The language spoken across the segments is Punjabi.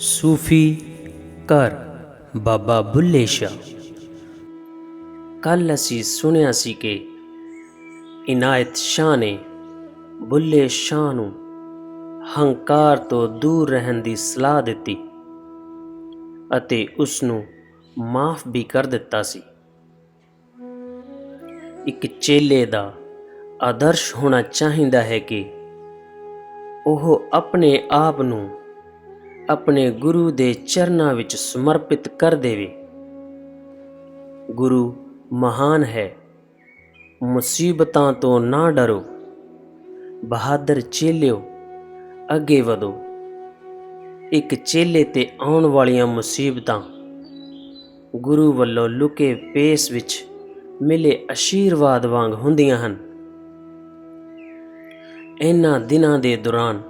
ਸੂਫੀ ਘਰ, ਬਾਬਾ ਬੁੱਲੇ ਸ਼ਾਹ। ਕੱਲ ਅਸੀਂ ਸੁਣਿਆ ਸੀ ਕਿ ਇਨਾਇਤ ਸ਼ਾਹ ਨੇ ਬੁੱਲੇ ਸ਼ਾਹ ਨੂੰ ਹੰਕਾਰ ਤੋਂ ਦੂਰ ਰਹਿਣ ਦੀ ਸਲਾਹ ਦਿੱਤੀ ਅਤੇ ਉਸ ਨੂੰ ਮਾਫ ਵੀ ਕਰ ਦਿੱਤਾ ਸੀ। ਇੱਕ ਚੇਲੇ ਦਾ ਆਦਰਸ਼ ਹੋਣਾ ਚਾਹੀਦਾ ਹੈ ਕਿ ਉਹ ਆਪਣੇ ਆਪ ਨੂੰ ਆਪਣੇ ਗੁਰੂ ਦੇ ਚਰਨਾਂ ਵਿੱਚ ਸਮਰਪਿਤ ਕਰ ਦੇਵੇ। ਗੁਰੂ ਮਹਾਨ ਹੈ। ਮੁਸੀਬਤਾਂ ਤੋਂ ਨਾ ਡਰੋ। ਬਹਾਦਰ ਚੇਲਿਓ, ਅੱਗੇ ਵਧੋ। ਇੱਕ ਚੇਲੇ ਤੇ ਆਉਣ ਵਾਲੀਆਂ ਮੁਸੀਬਤਾਂ। ਗੁਰੂ ਵੱਲੋਂ ਲੁਕੇ ਪੇਸ ਵਿੱਚ ਮਿਲੇ ਅਸ਼ੀਰਵਾਦ ਵਾਂਗ ਹੁੰਦੀਆਂ ਹਨ। ਇਹਨਾਂ ਦਿਨਾਂ ਦੇ ਦੌਰਾਨ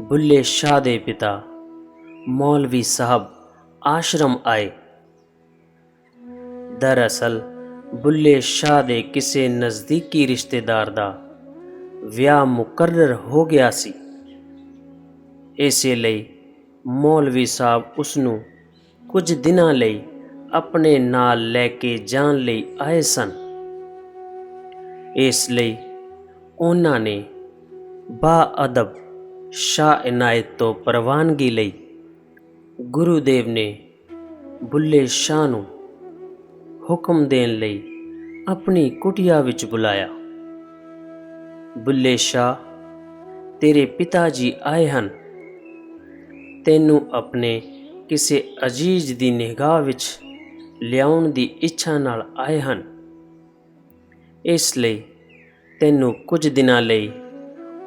ਬੁੱਲੇ ਸ਼ਾਹ ਦੇ ਪਿਤਾ ਮੌਲਵੀ ਸਾਹਿਬ, ਆਸ਼ਰਮ ਆਏ। ਦਰਅਸਲ, ਬੁੱਲੇ ਸ਼ਾਹ ਦੇ ਕਿਸੇ ਨਜ਼ਦੀਕੀ ਰਿਸ਼ਤੇਦਾਰ ਦਾ ਵਿਆਹ ਮੁਕਰਰ ਹੋ ਗਿਆ ਸੀ। ਇਸੇ ਲਈ ਮੌਲਵੀ ਸਾਹਿਬ ਉਸ ਨੂੰ ਕੁਝ ਦਿਨਾਂ ਲਈ ਆਪਣੇ ਨਾਲ ਲੈ ਕੇ ਜਾਣ ਲਈ ਆਏ ਸਨ। ਇਸ ਲਈ ਉਹਨਾਂ ਨੇ ਬਾਅਦਬ ਸ਼ਾਹ ਇਨਾਇਤ ਤੋਂ ਪ੍ਰਵਾਨਗੀ ਲਈ ਗੁਰੂਦੇਵ ਨੇ ਬੁੱਲੇ ਸ਼ਾਹ ਨੂੰ ਹੁਕਮ ਦੇਣ ਲਈ ਆਪਣੀ ਕੁਟਿਆ ਵਿੱਚ ਬੁਲਾਇਆ। ਬੁੱਲੇ ਸ਼ਾਹ, ਤੇਰੇ ਪਿਤਾ ਜੀ ਆਏ ਹਨ। ਤੈਨੂੰ ਆਪਣੇ ਕਿਸੇ ਅਜੀਜ਼ ਦੀ ਨਿਗਾਹ ਵਿੱਚ ਲਿਆਉਣ ਦੀ ਇੱਛਾ ਨਾਲ ਆਏ ਹਨ। ਇਸ ਲਈ ਤੈਨੂੰ ਕੁਝ ਦਿਨਾਂ ਲਈ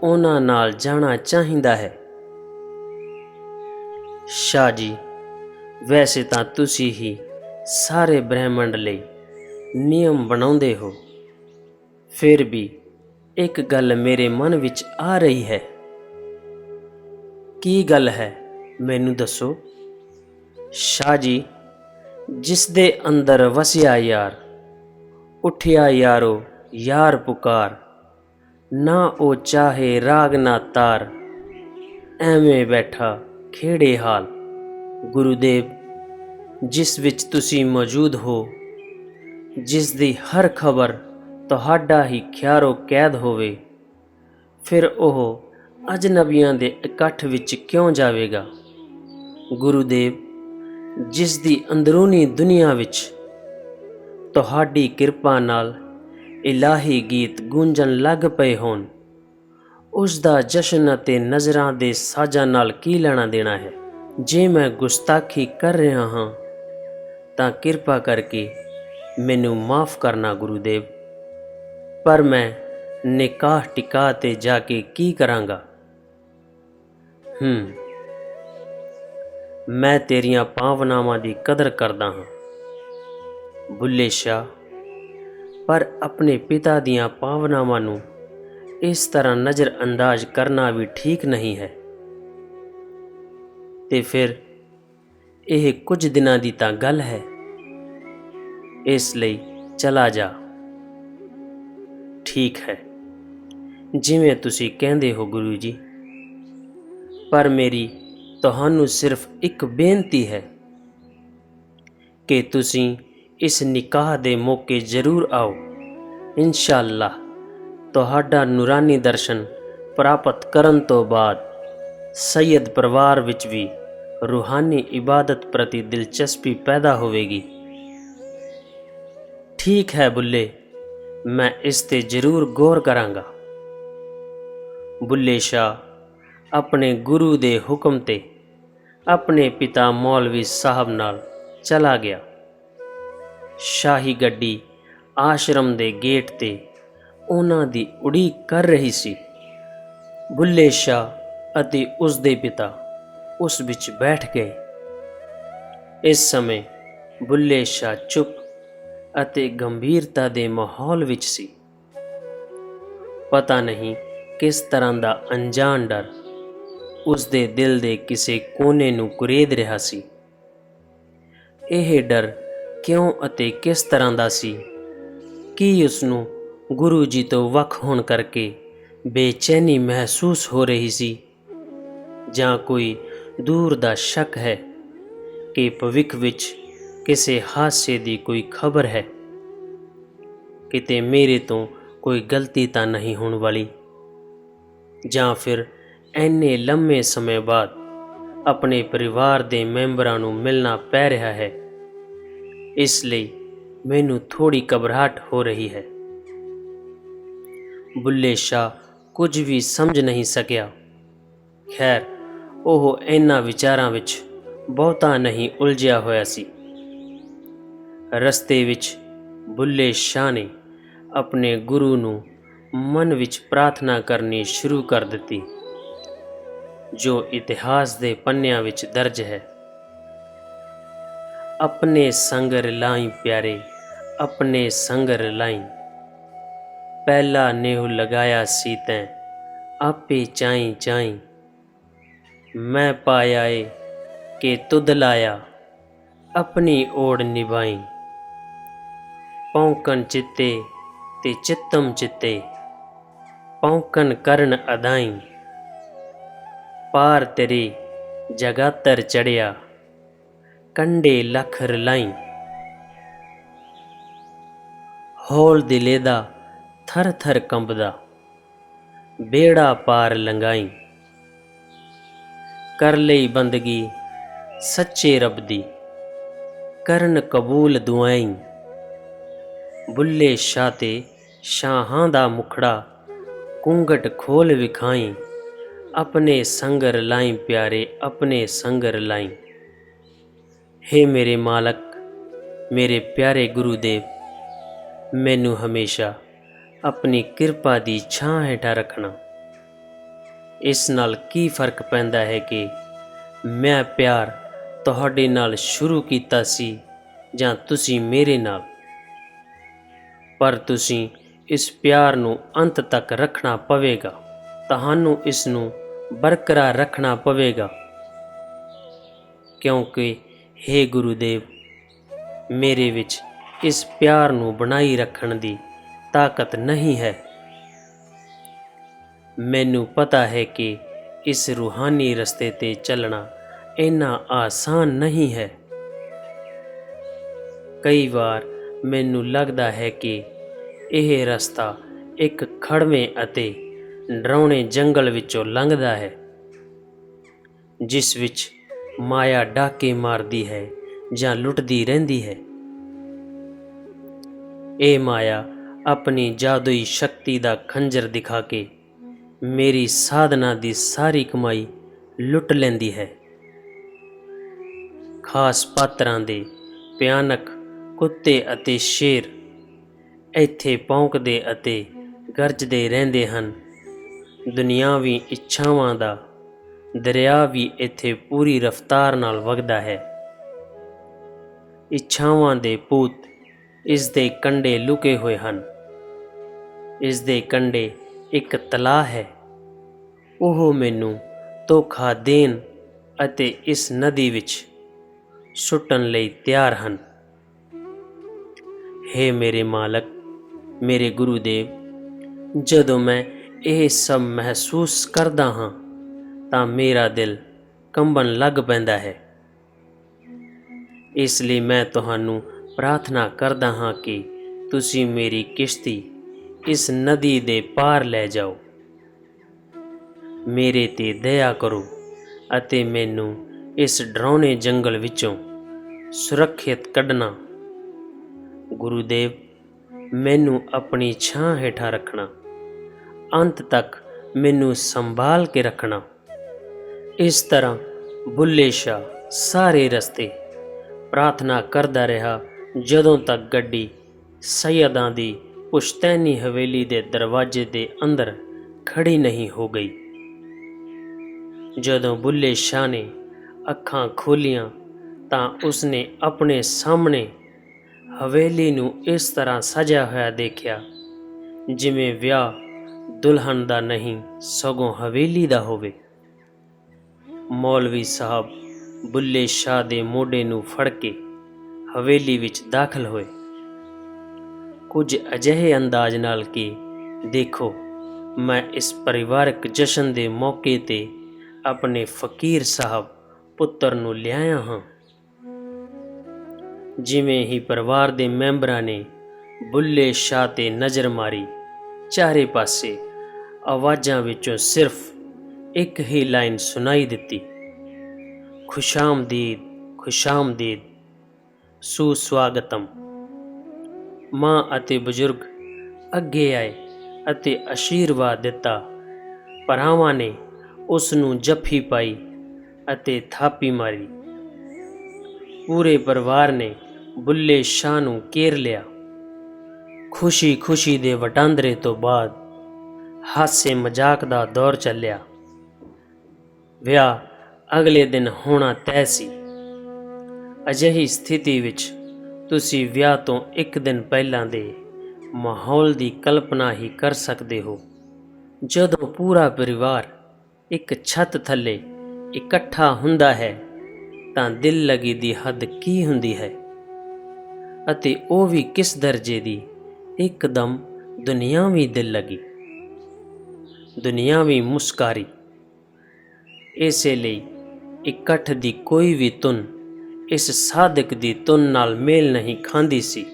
ਉਹਨਾਂ ਨਾਲ ਜਾਣਾ ਚਾਹੀਦਾ ਹੈ। ਸ਼ਾਹ ਜੀ, ਵੈਸੇ ਤਾਂ ਤੁਸੀਂ ਹੀ ਸਾਰੇ ਬ੍ਰਹਿਮੰਡ ਲਈ ਨਿਯਮ ਬਣਾਉਂਦੇ ਹੋ। ਫਿਰ ਵੀ ਇੱਕ ਗੱਲ ਮੇਰੇ ਮਨ ਵਿੱਚ ਆ ਰਹੀ ਹੈ। ਕੀ ਗੱਲ ਹੈ, ਮੈਨੂੰ ਦੱਸੋ? ਸ਼ਾਹ ਜੀ, ਜਿਸ ਦੇ ਅੰਦਰ ਵਸਿਆ ਯਾਰ, ਉਠਿਆ ਯਾਰੋ ਯਾਰ ਪੁਕਾਰ, ਨਾ ਉਹ ਚਾਹੇ ਰਾਗ ਨਾ ਤਾਰ, ਐਵੇਂ ਬੈਠਾ ਖੇੜੇ ਹਾਲ। ਗੁਰੂਦੇਵ, ਜਿਸ ਵਿੱਚ ਤੁਸੀਂ ਮੌਜੂਦ ਹੋ, ਜਿਸ ਦੀ ਹਰ ਖਬਰ ਤੁਹਾਡਾ ਹੀ ਖਿਆਰੋ ਕੈਦ ਹੋਵੇ, ਫਿਰ ਉਹ ਅਜਨਬੀਆਂ ਦੇ ਇਕੱਠ ਵਿੱਚ ਕਿਉਂ ਜਾਵੇਗਾ? ਗੁਰੂਦੇਵ, ਜਿਸ ਦੀ ਅੰਦਰੂਨੀ ਦੁਨੀਆ ਵਿੱਚ ਤੁਹਾਡੀ ਕਿਰਪਾ ਨਾਲ ਇਲਾਹੀ ਗੀਤ ਗੂੰਜਣ ਲੱਗ ਪਏ ਹੋਣ। ਉਸ ਦਾ ਜਸ਼ਨ ਅਤੇ ਨਜ਼ਰਾਂ ਦੇ ਸਾਜ਼ਾਂ ਨਾਲ ਕੀ ਲੈਣਾ ਦੇਣਾ ਹੈ? ਜੇ ਮੈਂ ਗੁਸਤਾਖੀ ਕਰ ਰਿਹਾ ਹਾਂ, ਤਾਂ ਕਿਰਪਾ ਕਰਕੇ ਮੈਨੂੰ ਮਾਫ ਕਰਨਾ ਗੁਰੂਦੇਵ। ਪਰ ਮੈਂ ਨਿਕਾਹ ਟਿਕਾ ਤੇ ਜਾ ਕੇ ਕੀ ਕਰਾਂਗਾ? ਹੂੰ, ਮੈਂ ਤੇਰੀਆਂ ਭਾਵਨਾਵਾਂ ਦੀ ਕਦਰ ਕਰਦਾ ਹਾਂ। ਬੁੱਲੇ ਸ਼ਾਹ, ਪਰ ਆਪਣੇ ਪਿਤਾ ਦੀਆਂ ਭਾਵਨਾਵਾਂ ਨੂੰ ਇਸ ਤਰ੍ਹਾਂ ਨਜ਼ਰ ਅੰਦਾਜ਼ ਕਰਨਾ ਵੀ ਠੀਕ ਨਹੀਂ ਹੈ। ਤੇ ਫਿਰ ਇਹ ਕੁਝ ਦਿਨਾਂ ਦੀ ਤਾਂ ਗੱਲ ਹੈ। ਇਸ ਲਈ ਚਲਾ ਜਾ। ਠੀਕ ਹੈ। ਜਿਵੇਂ ਤੁਸੀਂ ਕਹਿੰਦੇ ਹੋ ਗੁਰੂ ਜੀ। ਪਰ ਮੇਰੀ ਤੁਹਾਨੂੰ ਸਿਰਫ ਇੱਕ ਬੇਨਤੀ ਹੈ ਕਿ ਤੁਸੀਂ ਇਸ ਨਿਕਾਹ ਦੇ ਮੌਕੇ ਜ਼ਰੂਰ ਆਓ। ਇਨਸ਼ਾਅੱਲਾ। ਤੁਹਾਡਾ ਨੂਰਾਨੀ ਦਰਸ਼ਨ ਪ੍ਰਾਪਤ ਕਰਨ ਤੋਂ ਬਾਅਦ ਸੈਦ ਪਰਿਵਾਰ ਵਿੱਚ ਵੀ ਰੂਹਾਨੀ ਇਬਾਦਤ ਪ੍ਰਤੀ ਦਿਲਚਸਪੀ ਪੈਦਾ ਹੋਵੇਗੀ। ਠੀਕ ਹੈ ਬੁੱਲੇ, ਮੈਂ ਇਸ ਤੇ ਜ਼ਰੂਰ ਗੌਰ ਕਰਾਂਗਾ। ਬੁੱਲੇ ਸ਼ਾਹ, ਆਪਣੇ ਗੁਰੂ ਦੇ ਹੁਕਮ ਤੇ ਆਪਣੇ ਪਿਤਾ ਮੌਲਵੀ ਸਾਹਿਬ ਨਾਲ ਚਲਾ ਗਿਆ। ਸ਼ਾਹੀ ਗੱਡੀ ਆਸ਼ਰਮ ਦੇ ਗੇਟ ਤੇ ਉਹਨਾਂ ਦੀ ਉਡੀਕ ਕਰ ਰਹੀ ਸੀ। ਬੁੱਲੇ ਸ਼ਾਹ ਅਤੇ ਉਸ ਦੇ ਪਿਤਾ ਉਸ ਵਿੱਚ ਬੈਠ ਗਏ। ਇਸ ਸਮੇਂ ਬੁੱਲੇ ਸ਼ਾਹ ਚੁੱਪ ਅਤੇ ਗੰਭੀਰਤਾ ਦੇ ਮਾਹੌਲ ਵਿੱਚ ਸੀ। ਪਤਾ ਨਹੀਂ ਕਿਸ ਤਰ੍ਹਾਂ ਦਾ ਅਣਜਾਣ ਡਰ ਉਸ ਦੇ ਦਿਲ ਦੇ ਕਿਸੇ ਕੋਨੇ ਨੂੰ ਕੁਰੇਦ ਰਿਹਾ ਸੀ। ਇਹ ਡਰ ਕਿਉਂ ਅਤੇ ਕਿਸ ਤਰ੍ਹਾਂ ਦਾ ਸੀ? ਕੀ ਉਸ ਨੂੰ ਗੁਰੂ ਜੀ ਤੋਂ ਵੱਖ ਹੋਣ ਕਰਕੇ ਬੇਚੈਨੀ ਮਹਿਸੂਸ ਹੋ ਰਹੀ ਸੀ। ਜਾਂ ਕੋਈ ਦੂਰ ਦਾ ਸ਼ੱਕ ਹੈ ਕਿ ਭਵਿੱਖ ਵਿੱਚ ਕਿਸੇ ਹਾਦਸੇ ਦੀ ਕੋਈ ਖਬਰ ਹੈ। ਕਿਤੇ ਮੇਰੇ ਤੋਂ ਕੋਈ ਗਲਤੀ ਤਾਂ ਨਹੀਂ ਹੋਣ ਵਾਲੀ। ਜਾਂ ਫਿਰ ਐਨੇ ਲੰਮੇ ਸਮੇਂ ਬਾਅਦ ਆਪਣੇ ਪਰਿਵਾਰ ਦੇ ਮੈਂਬਰਾਂ ਨੂੰ ਮਿਲਣਾ ਪੈ ਰਿਹਾ ਹੈ। ਇਸ ਲਈ ਮੈਨੂੰ ਥੋੜੀ ਘਬਰਾਹਟ ਹੋ ਰਹੀ ਹੈ। ਬੁੱਲੇ ਸ਼ਾਹ ਕੁਝ ਵੀ ਸਮਝ ਨਹੀਂ ਸਕਿਆ। ਖੈਰ, ਉਹ ਇਹਨਾਂ ਵਿਚਾਰਾਂ ਵਿੱਚ ਬਹੁਤਾ ਨਹੀਂ ਉਲਝਿਆ ਹੋਇਆ ਸੀ। ਰਸਤੇ ਵਿੱਚ ਬੁੱਲੇ ਸ਼ਾਹ ਨੇ ਆਪਣੇ ਗੁਰੂ ਨੂੰ ਮਨ ਵਿੱਚ ਪ੍ਰਾਰਥਨਾ ਕਰਨੀ ਸ਼ੁਰੂ ਕਰ ਦਿੱਤੀ, ਜੋ ਇਤਿਹਾਸ ਦੇ ਪੰਨਿਆਂ ਵਿੱਚ ਦਰਜ ਹੈ। ਆਪਣੇ ਸੰਗ ਰਲਾਈ ਪਿਆਰੇ, ਆਪਣੇ ਸੰਗ ਰਲਾਈ। ਪਹਿਲਾ ਨੇਹ ਲਗਾਇਆ ਸੀ ਤੈਂ, ਆਪੇ ਚਾਈ ਚਾਈ। ਮੈਂ ਪਾਇਆ ਏ ਕਿ ਤੁਧ ਲਾਇਆ, ਆਪਣੀ ਓੜ ਨਿਭਾਈ। ਪੌਂਕਣ ਚਿੱਤੇ ਤੇ ਚਿੱਤਮ ਚਿੱਤੇ, ਪੌਂਕਣ ਕਰਨ ਅਦਾਈ। ਪਾਰ ਤੇਰੀ ਜਗਾਤਰ ਚੜਿਆ ਕੰਡੇ ਲੱਖ ਰਲਾਈ ਹੋਲ ਦਿਲੇ ਦਾ ਥਰ ਥਰ ਕੰਬਦਾ। ਬੇੜਾ ਪਾਰ ਲੰਗਾਈ ਕਰ ਲਈ ਬੰਦਗੀ, ਸੱਚੇ ਰੱਬ ਦੀ। ਕਰਨ ਕਬੂਲ ਦੁਆਈ। ਬੁੱਲੇ ਸ਼ਾਹ ਤੇ ਸ਼ਾਹਾਂ ਦਾ ਮੁਖੜਾ, ਕੁੰਗਟ ਖੋਲ ਵਿਖਾਈ। ਆਪਣੇ ਸੰਗਰ ਲਾਈ ਪਿਆਰੇ, ਆਪਣੇ ਸੰਗਰ ਲਾਈ। ਹੇ ਮੇਰੇ ਮਾਲਕ, ਮੇਰੇ ਪਿਆਰੇ ਗੁਰੂਦੇਵ, ਮੈਨੂੰ ਹਮੇਸ਼ਾ ਆਪਣੀ ਕਿਰਪਾ ਦੀ ਛਾਂ ਹੇਠਾਂ ਰੱਖਣਾ। ਇਸ ਨਾਲ ਕੀ ਫ਼ਰਕ ਪੈਂਦਾ ਹੈ ਕਿ ਮੈਂ ਪਿਆਰ ਤੁਹਾਡੇ ਨਾਲ ਸ਼ੁਰੂ ਕੀਤਾ ਸੀ ਜਾਂ ਤੁਸੀਂ ਮੇਰੇ ਨਾਲ? ਪਰ ਤੁਸੀਂ ਇਸ ਪਿਆਰ ਨੂੰ ਅੰਤ ਤੱਕ ਰੱਖਣਾ ਪਵੇਗਾ। ਤੁਹਾਨੂੰ ਇਸ ਨੂੰ ਬਰਕਰਾਰ ਰੱਖਣਾ ਪਵੇਗਾ। ਕਿਉਂਕਿ हे ਗੁਰੂਦੇਵ, ਮੇਰੇ ਵਿੱਚ ਇਸ ਪਿਆਰ ਨੂੰ ਬਣਾਈ ਰੱਖਣ ਦੀ ਤਾਕਤ ਨਹੀਂ ਹੈ। ਮੈਨੂੰ ਪਤਾ ਹੈ ਕਿ ਇਸ ਰੂਹਾਨੀ ਰਸਤੇ ਤੇ ਚੱਲਣਾ ਇੰਨਾ ਆਸਾਨ ਨਹੀਂ ਹੈ। ਕਈ ਵਾਰ ਮੈਨੂੰ ਲੱਗਦਾ ਹੈ ਕਿ ਇਹ ਰਸਤਾ ਇੱਕ ਖੜਵੇਂ ਅਤੇ ਡਰਾਉਣੇ ਜੰਗਲ ਵਿੱਚੋਂ ਲੰਘਦਾ ਹੈ, ਜਿਸ ਵਿੱਚ ਮਾਇਆ ਡਾਕੇ ਮਾਰਦੀ ਹੈ ਜਾਂ ਲੁੱਟਦੀ ਰਹਿੰਦੀ ਹੈ। ਇਹ ਮਾਇਆ ਆਪਣੀ ਜਾਦੂਈ ਸ਼ਕਤੀ ਦਾ ਖੰਜਰ ਦਿਖਾ ਕੇ ਮੇਰੀ ਸਾਧਨਾ ਦੀ ਸਾਰੀ ਕਮਾਈ ਲੁੱਟ ਲੈਂਦੀ ਹੈ। ਖਾਸ ਪਾਤਰਾਂ ਦੇ ਭਿਆਨਕ ਕੁੱਤੇ ਅਤੇ ਸ਼ੇਰ ਇੱਥੇ ਪੌਂਕਦੇ ਅਤੇ ਗਰਜਦੇ ਰਹਿੰਦੇ ਹਨ। ਦੁਨਿਆਵੀ ਇੱਛਾਵਾਂ ਦਾ ਦਰਿਆ ਵੀ ਇੱਥੇ ਪੂਰੀ ਰਫ਼ਤਾਰ ਨਾਲ ਵਗਦਾ ਹੈ। ਇੱਛਾਵਾਂ ਦੇ ਪੂਤ ਇਸ ਦੇ ਕੰਢੇ ਲੁਕੇ ਹੋਏ ਹਨ। ਇਸ ਦੇ ਕੰਢੇ ਇੱਕ ਤਲਾਅ ਹੈ। ਉਹ ਮੈਨੂੰ ਧੋਖਾ ਦੇਣ ਅਤੇ ਇਸ ਨਦੀ ਵਿੱਚ ਸੁੱਟਣ ਲਈ ਤਿਆਰ ਹਨ। ਹੇ ਮੇਰੇ ਮਾਲਕ, ਮੇਰੇ ਗੁਰੂਦੇਵ, ਜਦੋਂ ਮੈਂ ਇਹ ਸਭ ਮਹਿਸੂਸ ਕਰਦਾ ਹਾਂ, ਤਾਂ ਮੇਰਾ ਦਿਲ ਕੰਬਣ ਲੱਗ ਪੈਂਦਾ ਹੈ। ਇਸ ਲਈ ਮੈਂ ਤੁਹਾਨੂੰ ਪ੍ਰਾਰਥਨਾ ਕਰਦਾ ਹਾਂ ਕਿ ਤੁਸੀਂ ਮੇਰੀ ਕਿਸ਼ਤੀ ਇਸ ਨਦੀ ਦੇ ਪਾਰ ਲੈ ਜਾਓ। ਮੇਰੇ ਤੇ ਦਇਆ ਕਰੋ ਅਤੇ ਮੈਨੂੰ ਇਸ ਡਰਾਉਣੇ ਜੰਗਲ ਵਿੱਚੋਂ ਸੁਰੱਖਿਅਤ ਕੱਢਣਾ। ਗੁਰੂਦੇਵ, ਮੈਨੂੰ ਆਪਣੀ ਛਾਂ ਹੇਠਾਂ ਰੱਖਣਾ। ਅੰਤ ਤੱਕ ਮੈਨੂੰ ਸੰਭਾਲ ਕੇ ਰੱਖਣਾ। ਇਸ ਤਰ੍ਹਾਂ ਬੁੱਲੇ ਸ਼ਾਹ ਸਾਰੇ ਰਸਤੇ ਪ੍ਰਾਰਥਨਾ ਕਰਦਾ ਰਿਹਾ ਜਦੋਂ ਤੱਕ ਗੱਡੀ ਸੈਯਦਾਂ ਦੀ ਪੁਸ਼ਤੈਨੀ ਹਵੇਲੀ ਦੇ ਦਰਵਾਜ਼ੇ ਦੇ ਅੰਦਰ ਖੜੀ ਨਹੀਂ ਹੋ ਗਈ। ਜਦੋਂ ਬੁੱਲੇ ਸ਼ਾਹ ਨੇ ਅੱਖਾਂ ਖੋਲੀਆਂ ਤਾਂ ਉਸਨੇ ਆਪਣੇ ਸਾਹਮਣੇ ਹਵੇਲੀ ਨੂੰ ਇਸ ਤਰ੍ਹਾਂ ਸਜਿਆ ਹੋਇਆ ਦੇਖਿਆ, ਜਿਵੇਂ ਵਿਆਹ ਦੁਲਹਨ ਦਾ ਨਹੀਂ, ਸਗੋਂ ਹਵੇਲੀ ਦਾ ਹੋਵੇ। ਮੌਲਵੀ ਸਾਹਿਬ ਬੁੱਲੇ ਸ਼ਾਹ ਦੇ ਮੋਢੇ ਨੂੰ ਫੜ ਕੇ ਹਵੇਲੀ ਵਿੱਚ ਦਾਖਲ ਹੋਏ। ਕੁਝ ਅਜਿਹੇ ਅੰਦਾਜ਼ ਨਾਲ ਕਿ, ਦੇਖੋ, ਮੈਂ ਇਸ ਪਰਿਵਾਰਕ ਜਸ਼ਨ ਦੇ ਮੌਕੇ ਤੇ ਆਪਣੇ ਫਕੀਰ ਸਾਹਿਬ ਪੁੱਤਰ ਨੂੰ ਲਿਆਇਆ ਹਾਂ। ਜਿਵੇਂ ਹੀ ਪਰਿਵਾਰ ਦੇ ਮੈਂਬਰਾਂ ਨੇ ਬੁੱਲੇ ਸ਼ਾਹ ਤੇ ਨਜ਼ਰ ਮਾਰੀ, ਚਾਰੇ ਪਾਸੇ ਆਵਾਜ਼ਾਂ ਵਿੱਚੋਂ ਸਿਰਫ ਇੱਕ ਹੀ ਲਾਈਨ ਸੁਣਾਈ ਦਿੱਤੀ। ਖੁਸ਼ਾਮਦੀਦ ਖੁਸ਼ਾਮਦੀਦ, ਸੁਸਵਾਗਤਮ। ਮਾਂ ਅਤੇ ਬਜ਼ੁਰਗ ਅੱਗੇ ਆਏ ਅਤੇ ਅਸ਼ੀਰਵਾਦ ਦਿੱਤਾ। ਭਰਾਵਾਂ ਨੇ ਉਸ ਨੂੰ ਜੱਫੀ ਪਾਈ ਅਤੇ ਥਾਪੀ ਮਾਰੀ। ਪੂਰੇ ਪਰਿਵਾਰ ਨੇ ਬੁੱਲੇ ਸ਼ਾਹ ਨੂੰ ਘੇਰ ਲਿਆ। ਖੁਸ਼ੀ ਖੁਸ਼ੀ ਦੇ ਵਟਾਂਦਰੇ ਤੋਂ ਬਾਅਦ ਹਾਸੇ ਮਜ਼ਾਕ ਦਾ ਦੌਰ ਚੱਲਿਆ। ਵਿਆਹ ਅਗਲੇ ਦਿਨ ਹੋਣਾ ਤੈਅ ਸੀ। ਅਜਿਹੀ ਸਥਿਤੀ ਵਿੱਚ ਤੁਸੀਂ ਵਿਆਹ ਤੋਂ ਇੱਕ ਦਿਨ ਪਹਿਲਾਂ ਦੇ ਮਾਹੌਲ ਦੀ ਕਲਪਨਾ ਹੀ ਕਰ ਸਕਦੇ ਹੋ। ਜਦੋਂ ਪੂਰਾ ਪਰਿਵਾਰ ਇੱਕ ਛੱਤ ਥੱਲੇ ਇਕੱਠਾ ਹੁੰਦਾ ਹੈ, ਤਾਂ ਦਿਲ ਲਗੀ ਦੀ ਹੱਦ ਕੀ ਹੁੰਦੀ ਹੈ? ਅਤੇ ਉਹ ਵੀ ਕਿਸ ਦਰਜੇ ਦੀ? ਇੱਕਦਮ ਦੁਨਿਆਵੀ ਦਿਲ ਲਗੀ। ਦੁਨਿਆਵੀ ਮੁਸਕਾਰੀ। ਇਸੇ ਲਈ ਇਕੱਠ ਦੀ ਕੋਈ ਵੀ ਧੁਨ ਇਸ ਸਾਧਕ ਦੀ ਤੁਨ ਨਾਲ ਮੇਲ ਨਹੀਂ ਖਾਂਦੀ ਸੀ।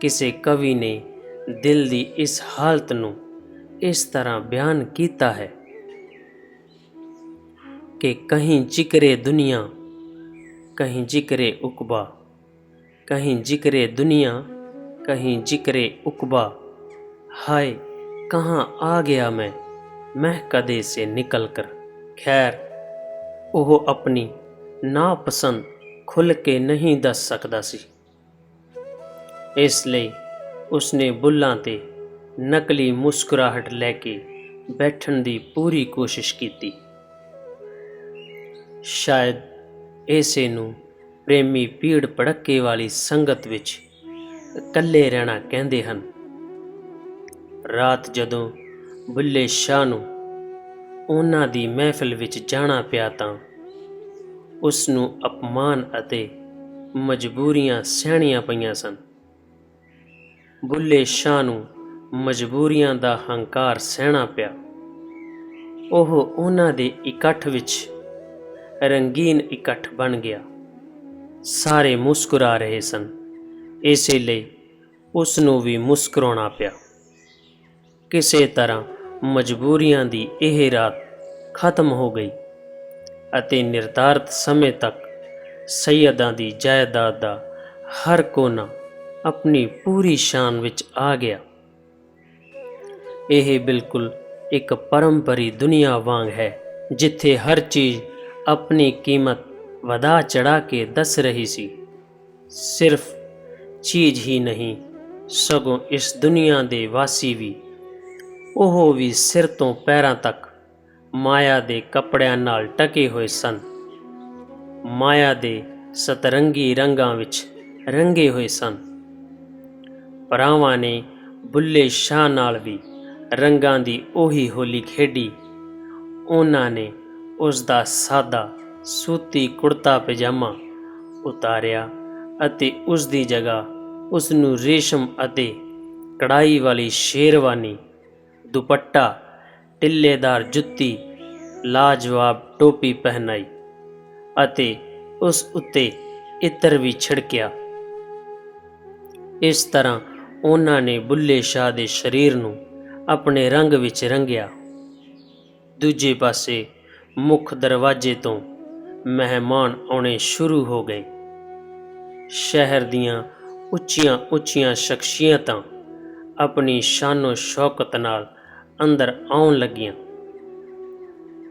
ਕਿਸੇ ਕਵੀ ਨੇ ਦਿਲ ਦੀ ਇਸ ਹਾਲਤ ਨੂੰ ਇਸ ਤਰ੍ਹਾਂ ਬਿਆਨ ਕੀਤਾ ਹੈ ਕਿ ਕਹੀਂ ਜ਼ਿਕਰੇ ਦੁਨੀਆ, ਕਹੀਂ ਜ਼ਿਕਰੇ ਉਕਬਾ, ਕਹੀਂ ਜ਼ਿਕਰੇ ਦੁਨੀਆ, ਕਹੀਂ ਜ਼ਿਕਰੇ ਉਕਬਾ। ਹਾਏ, ਕਹਾਂ ਆ ਗਿਆ ਮੈਂ ਮੈਂ ਕਦੇ ਸੇ ਨਿਕਲ ਕਰ। ਖੈਰ, ਉਹ ਆਪਣੀ ਨਾਪਸੰਦ ਖੁੱਲ ਕੇ ਨਹੀਂ ਦੱਸ ਸਕਦਾ ਸੀ। ਇਸ ਲਈ ਉਸਨੇ ਬੁੱਲਾਂ ਤੇ ਨਕਲੀ ਮੁਸਕਰਾਹਟ ਲੈ ਕੇ ਬੈਠਣ ਦੀ ਪੂਰੀ ਕੋਸ਼ਿਸ਼ ਕੀਤੀ। ਸ਼ਾਇਦ ਇਸੇ ਨੂੰ ਪ੍ਰੇਮੀ ਭੀੜ ਭੜੱਕੇ ਵਾਲੀ ਸੰਗਤ ਵਿੱਚ ਇਕੱਲੇ ਰਹਿਣਾ ਕਹਿੰਦੇ ਹਨ। ਰਾਤ ਜਦੋਂ ਬੁੱਲੇ ਸ਼ਾਹ ਨੂੰ ਉਹਨਾਂ ਦੀ ਮਹਿਫਿਲ ਵਿੱਚ ਜਾਣਾ ਪਿਆ ਤਾਂ ਉਸ ਨੂੰ ਅਪਮਾਨ ਅਤੇ ਮਜਬੂਰੀਆਂ ਸਹਿਣੀਆਂ ਪਈਆਂ ਸਨ। ਬੁੱਲੇ ਸ਼ਾਹ ਨੂੰ ਮਜਬੂਰੀਆਂ ਦਾ ਹੰਕਾਰ ਸਹਿਣਾ ਪਿਆ। ਉਹ ਉਹਨਾਂ ਦੇ ਇਕੱਠ ਵਿੱਚ ਰੰਗੀਨ ਇਕੱਠ ਬਣ ਗਿਆ। ਸਾਰੇ ਮੁਸਕਰਾ ਰਹੇ ਸਨ। ਇਸੇ ਲਈ ਉਸ ਨੂੰ ਵੀ ਮੁਸਕਰਾਉਣਾ ਪਿਆ। ਕਿਸੇ ਤਰ੍ਹਾਂ ਮਜਬੂਰੀਆਂ ਦੀ ਇਹ ਰਾਤ ਖਤਮ ਹੋ ਗਈ। ਅਤੇ ਨਿਰਧਾਰਤ ਸਮੇਂ ਤੱਕ ਸੈਯਦਾਂ ਦੀ ਜਾਇਦਾਦ ਦਾ ਹਰ ਕੋਨਾ ਆਪਣੀ ਪੂਰੀ ਸ਼ਾਨ ਵਿੱਚ ਆ ਗਿਆ। ਇਹ ਬਿਲਕੁਲ ਇੱਕ ਪਰੰਪਰੀ ਦੁਨੀਆ ਵਾਂਗ ਹੈ, ਜਿੱਥੇ ਹਰ ਚੀਜ਼ ਆਪਣੀ ਕੀਮਤ ਵਧਾ ਚੜਾ ਕੇ ਦੱਸ ਰਹੀ ਸੀ। ਸਿਰਫ ਚੀਜ਼ ਹੀ ਨਹੀਂ, ਸਗੋਂ ਇਸ ਦੁਨੀਆ ਦੇ ਵਾਸੀ ਵੀ, ਉਹ ਵੀ ਸਿਰ ਤੋਂ ਪੈਰਾਂ ਤੱਕ ਮਾਇਆ ਦੇ ਕੱਪੜਿਆਂ ਨਾਲ ਟਕੇ ਹੋਏ ਸਨ। ਮਾਇਆ ਦੇ ਸਤਰੰਗੀ ਰੰਗਾਂ ਵਿੱਚ ਰੰਗੇ ਹੋਏ ਸਨ। ਭਰਾਵਾਂ ਨੇ ਬੁੱਲੇ ਸ਼ਾਹ ਨਾਲ ਵੀ ਰੰਗਾਂ ਦੀ ਉਹੀ ਹੋਲੀ ਖੇਡੀ। ਉਹਨਾਂ ਨੇ ਉਸ ਦਾ ਸਾਦਾ ਸੂਤੀ ਕੁੜਤਾ ਪਜਾਮਾ ਉਤਾਰਿਆ ਅਤੇ ਉਸ ਦੀ ਜਗ੍ਹਾ ਉਸ ਨੂੰ ਰੇਸ਼ਮ ਅਤੇ ਕੜਾਈ ਵਾਲੀ ਸ਼ੇਰਵਾਨੀ ਦੁਪੱਟਾ ਟਿੱਲੇਦਾਰ ਜੁੱਤੀ, ਲਾਜਵਾਬ ਟੋਪੀ ਪਹਿਨਾਈ ਅਤੇ ਉਸ ਉੱਤੇ ਇਤਰ ਵੀ ਛਿੜਕਿਆ। ਇਸ ਤਰ੍ਹਾਂ ਉਹਨਾਂ ਨੇ ਬੁੱਲੇ ਸ਼ਾਹ ਦੇ ਸਰੀਰ ਨੂੰ ਆਪਣੇ ਰੰਗ ਵਿੱਚ ਰੰਗਿਆ। ਦੂਜੇ ਪਾਸੇ ਮੁੱਖ ਦਰਵਾਜ਼ੇ ਤੋਂ ਮਹਿਮਾਨ ਆਉਣੇ ਸ਼ੁਰੂ ਹੋ ਗਏ। ਸ਼ਹਿਰ ਦੀਆਂ ਉੱਚੀਆਂ ਉੱਚੀਆਂ ਸ਼ਖਸੀਅਤਾਂ ਆਪਣੀ ਸ਼ਾਨੋ ਸ਼ੌਕਤ ਨਾਲ ਅੰਦਰ ਆਉਣ ਲੱਗੀਆਂ।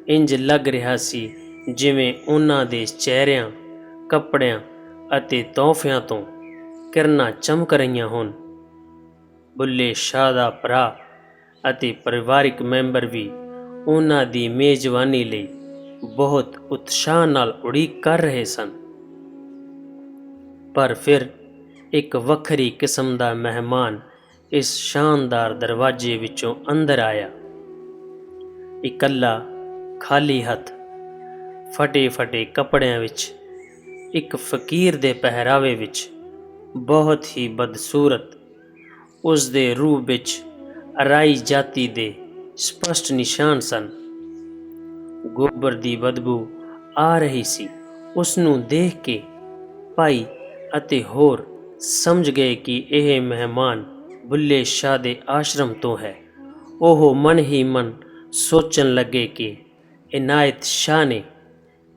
ਇੰਜ ਲੱਗ ਰਿਹਾ ਸੀ ਜਿਵੇਂ ਉਹਨਾਂ ਦੇ ਚਿਹਰਿਆਂ, ਕੱਪੜਿਆਂ ਅਤੇ ਤੋਹਫਿਆਂ ਤੋਂ ਕਿਰਨਾਂ ਚਮਕ ਰਹੀਆਂ ਹੋਣ। ਬੁੱਲੇ ਸ਼ਾਹ ਦਾ ਭਰਾ ਅਤੇ ਪਰਿਵਾਰਿਕ ਮੈਂਬਰ ਵੀ ਉਹਨਾਂ ਦੀ ਮੇਜ਼ਬਾਨੀ ਲਈ ਬਹੁਤ ਉਤਸ਼ਾਹ ਨਾਲ ਉਡੀਕ ਕਰ ਰਹੇ ਸਨ। ਪਰ ਫਿਰ ਇੱਕ ਵੱਖਰੀ ਕਿਸਮ ਦਾ ਮਹਿਮਾਨ ਇਸ ਸ਼ਾਨਦਾਰ ਦਰਵਾਜ਼ੇ ਵਿੱਚੋਂ ਅੰਦਰ ਆਇਆ। ਇਕੱਲਾ, ਖਾਲੀ ਹੱਥ ਫਟੇ ਫਟੇ ਕੱਪੜਿਆਂ ਵਿੱਚ, ਇੱਕ ਫਕੀਰ ਦੇ ਪਹਿਰਾਵੇ ਵਿੱਚ, ਬਹੁਤ ਹੀ ਬਦਸੂਰਤ ਉਸ ਦੇ ਰੂਪ ਵਿੱਚ ਅਰਾਈ ਜਾਤੀ ਦੇ ਸਪਸ਼ਟ ਨਿਸ਼ਾਨ ਸਨ। ਗੋਬਰ ਦੀ ਬਦਬੂ ਆ ਰਹੀ ਸੀ। ਉਸ ਨੂੰ ਦੇਖ ਕੇ ਭਾਈ ਅਤੇ ਹੋਰ ਸਮਝ ਗਏ ਕਿ ਇਹ ਮਹਿਮਾਨ ਬੁੱਲੇ ਸ਼ਾਹ ਦੇ ਆਸ਼ਰਮ ਤੋਂ ਹੈ। ਉਹ ਮਨ ਹੀ ਮਨ ਸੋਚਣ ਲੱਗੇ ਕਿ ਇਨਾਇਤ ਸ਼ਾਹ ਨੇ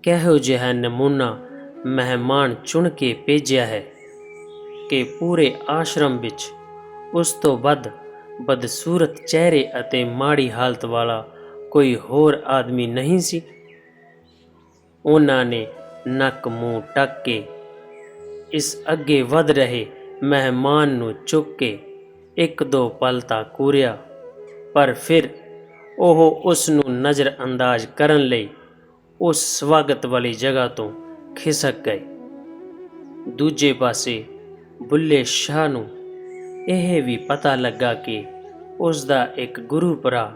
ਕਿਹੋ ਜਿਹਾ ਨਮੂਨਾ ਮਹਿਮਾਨ ਚੁਣ ਕੇ ਭੇਜਿਆ ਹੈ ਕਿ ਪੂਰੇ ਆਸ਼ਰਮ ਵਿੱਚ ਉਸ ਤੋਂ ਵੱਧ ਬਦਸੂਰਤ ਚਿਹਰੇ ਅਤੇ ਮਾੜੀ ਹਾਲਤ ਵਾਲਾ ਕੋਈ ਹੋਰ ਆਦਮੀ ਨਹੀਂ ਸੀ। ਉਹਨਾਂ ਨੇ ਨੱਕ ਮੂੰਹ ਟੱਕ ਕੇ ਇਸ ਅੱਗੇ ਵਧ ਰਹੇ ਮਹਿਮਾਨ ਨੂੰ ਚੁੱਕ ਕੇ ਇੱਕ ਦੋ ਪਲ ਤਾਂ ਕੂਰਿਆ, ਪਰ ਫਿਰ ਉਹ ਉਸ ਨੂੰ ਨਜ਼ਰ ਅੰਦਾਜ਼ ਕਰਨ ਲਈ ਉਸ ਸਵਾਗਤ ਵਾਲੀ ਜਗ੍ਹਾ ਤੋਂ ਖਿਸਕ ਗਏ। ਦੂਜੇ ਪਾਸੇ ਬੁੱਲੇ ਸ਼ਾਹ ਨੂੰ ਇਹ ਵੀ ਪਤਾ ਲੱਗਾ ਕਿ ਉਸ ਦਾ ਇੱਕ ਗੁਰੂ ਭਰਾ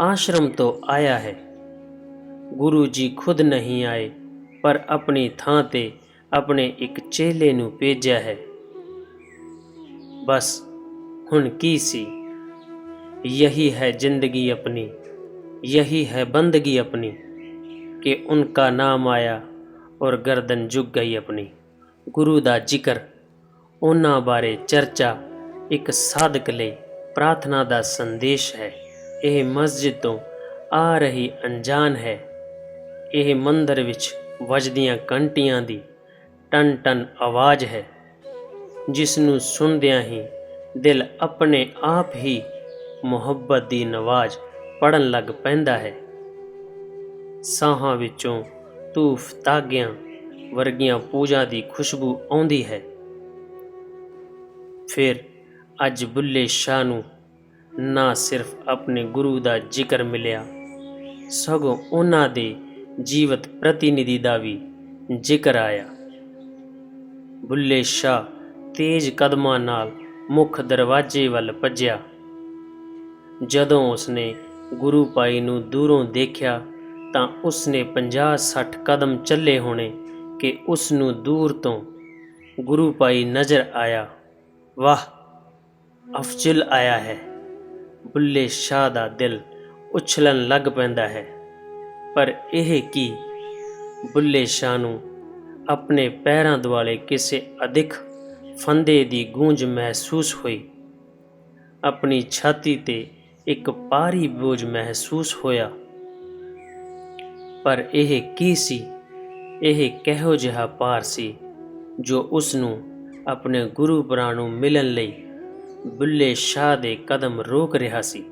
ਆਸ਼ਰਮ ਤੋਂ ਆਇਆ ਹੈ। ਗੁਰੂ ਜੀ ਖੁਦ ਨਹੀਂ ਆਏ, ਪਰ ਆਪਣੀ ਥਾਂ ਤੇ ਆਪਣੇ ਇੱਕ ਚੇਲੇ ਨੂੰ ਭੇਜਿਆ ਹੈ। ਬਸ ਹੁਣ ਕੀ ਸੀ ਯਹੀ ਹੈ ਜ਼ਿੰਦਗੀ ਆਪਣੀ यही है बंदगी अपनी कि उनका नाम आया ਔਰ ਗਰਦਨ ਝੁਕ ਗਈ ਆਪਣੀ ਗੁਰੂ ਦਾ ਜ਼ਿਕਰ ਉਹਨਾਂ ਬਾਰੇ ਚਰਚਾ ਇੱਕ ਸਾਧਕ ਲਈ ਪ੍ਰਾਰਥਨਾ ਦਾ ਸੰਦੇਸ਼ ਹੈ ਇਹ ਮਸਜਿਦ ਤੋਂ ਆ ਰਹੀ ਅਣਜਾਣ ਹੈ ਇਹ ਮੰਦਰ ਵਿੱਚ ਵੱਜਦੀਆਂ ਘੰਟੀਆਂ ਦੀ ਟਨ ਟਨ ਆਵਾਜ਼ ਹੈ ਜਿਸ ਨੂੰ ਸੁਣਦਿਆਂ ਹੀ ਦਿਲ ਆਪਣੇ ਆਪ ਹੀ ਮੁਹੱਬਤ ਦੀ ਨਵਾਜ਼ ਪੜਨ ਲੱਗ ਪੈਂਦਾ ਹੈ। ਸਾਹਾਂ ਵਿੱਚੋਂ ਧੂਫ ਤਾਗਿਆਂ ਵਰਗੀਆਂ ਪੂਜਾ ਦੀ ਖੁਸ਼ਬੂ ਆਉਂਦੀ ਹੈ। ਫਿਰ ਅੱਜ ਬੁੱਲੇ ਸ਼ਾਹ ਨੂੰ ਨਾ ਸਿਰਫ ਆਪਣੇ ਗੁਰੂ ਦਾ ਜ਼ਿਕਰ ਮਿਲਿਆ, ਸਗੋਂ ਉਹਨਾਂ ਦੇ ਜੀਵਤ ਪ੍ਰਤੀਨਿਧੀ ਦਾ ਵੀ ਜ਼ਿਕਰ ਆਇਆ। ਬੁੱਲੇ ਸ਼ਾਹ ਤੇਜ਼ ਕਦਮਾਂ ਨਾਲ ਮੁੱਖ ਦਰਵਾਜ਼ੇ ਵੱਲ ਭੱਜਿਆ। ਜਦੋਂ ਉਸਨੇ ਗੁਰੂ ਭਾਈ ਨੂੰ ਦੂਰੋਂ ਦੇਖਿਆ ਤਾਂ ਉਸਨੇ 50-60 ਕਦਮ ਚੱਲੇ ਹੋਣੇ ਕਿ ਉਸ ਨੂੰ ਦੂਰ ਤੋਂ ਗੁਰੂ ਭਾਈ ਨਜ਼ਰ ਆਇਆ। ਵਾਹ, ਅਫਜ਼ਲ ਆਇਆ ਹੈ। ਬੁੱਲੇ ਸ਼ਾਹ ਦਾ ਦਿਲ ਉਛਲਣ ਲੱਗ ਪੈਂਦਾ ਹੈ। ਪਰ ਇਹ ਕੀ? ਬੁੱਲੇ ਸ਼ਾਹ ਨੂੰ ਆਪਣੇ ਪੈਰਾਂ ਦੁਆਲੇ ਕਿਸੇ ਅਦਿਖ ਫੰਦੇ ਦੀ ਗੂੰਜ ਮਹਿਸੂਸ ਹੋਈ। ਆਪਣੀ ਛਾਤੀ ਤੇ ਇੱਕ ਭਾਰੀ ਬੋਝ ਮਹਿਸੂਸ ਹੋਇਆ। ਪਰ ਇਹ ਕੀ ਸੀ? ਇਹ ਕਿਹੋ ਜਿਹਾ ਭਾਰ ਸੀ ਜੋ ਉਸ ਨੂੰ ਆਪਣੇ ਗੁਰੂ ਪਰਾਂ ਨੂੰ ਮਿਲਣ ਲਈ ਬੁੱਲੇ ਸ਼ਾਹ ਦੇ ਕਦਮ ਰੋਕ ਰਿਹਾ ਸੀ?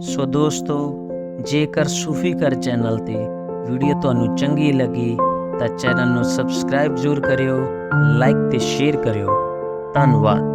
ਸੋ ਦੋਸਤੋ ਜੇਕਰ ਸੂਫੀ ਕਰ ਚੈਨਲ ਤੇ ਵੀਡੀਓ ਤੁਹਾਨੂੰ ਚੰਗੀ ਲੱਗੀ, ਤਾਂ ਚੈਨਲ ਨੂੰ ਸਬਸਕ੍ਰਾਈਬ ਜ਼ਰੂਰ ਕਰਿਓ ਲਾਈਕ ਤੇ ਸ਼ੇਅਰ ਕਰਿਓ। ਧੰਨਵਾਦ।